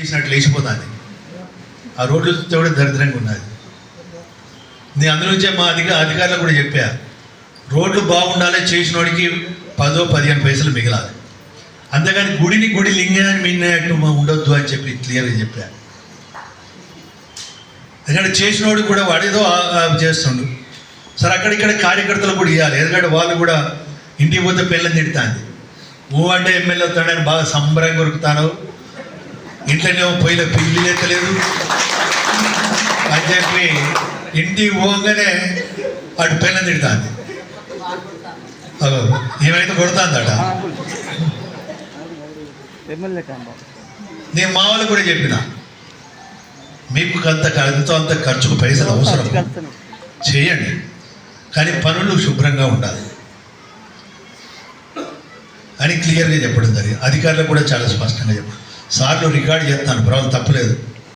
చేసినట్లు లేచిపోతుంది. ఆ రోడ్లు చూస్తే కూడా దరిద్రంగా ఉన్నది. నేను అందులోంచే మా అధిక అధికారులకు కూడా చెప్పా. రోడ్లు బాగుండాలి చేసిన వాడికి పదో పదిహేను పైసలు మిగిలాలి. అంతేగాని గుడిని గుడి లింగాన్ని మిన్నట్టు ఉండొద్దు అని చెప్పి క్లియర్గా చెప్పా. ఎందుకంటే చేసినోడు కూడా వాడేదో చేస్తుండు. సరే అక్కడిక్కడ కార్యకర్తలు కూడా ఇవ్వాలి ఎందుకంటే వాళ్ళు కూడా ఇంటికి పోతే పిల్లని తిడుతుంది. ఊ అంటే ఎమ్మెల్యే వస్తాడని బాగా సంబరంగా కొరుకుతాను ఇంట్లోనే పొయ్యిలో పిల్లి ఎత్తలేదు. అని చెప్పి ఇంటికి పోగానే అటు పిల్లలు తిడుతుంది. ఏమైతే కొడుతుందట? నేను మా వాళ్ళకు కూడా చెప్పిన. మీకు అంత ఎంతో అంత ఖర్చుకు పైసలు అవసరం. చేయండి. కానీ పనులు శుభ్రంగా ఉండాలి. అని క్లియర్గా చెప్పడం జరిగింది. అధికారులకు కూడా చాలా స్పష్టంగా చెప్పారు. సార్లు రికార్డ్ చేస్తాను బ్రౌన్ తప్పలేదు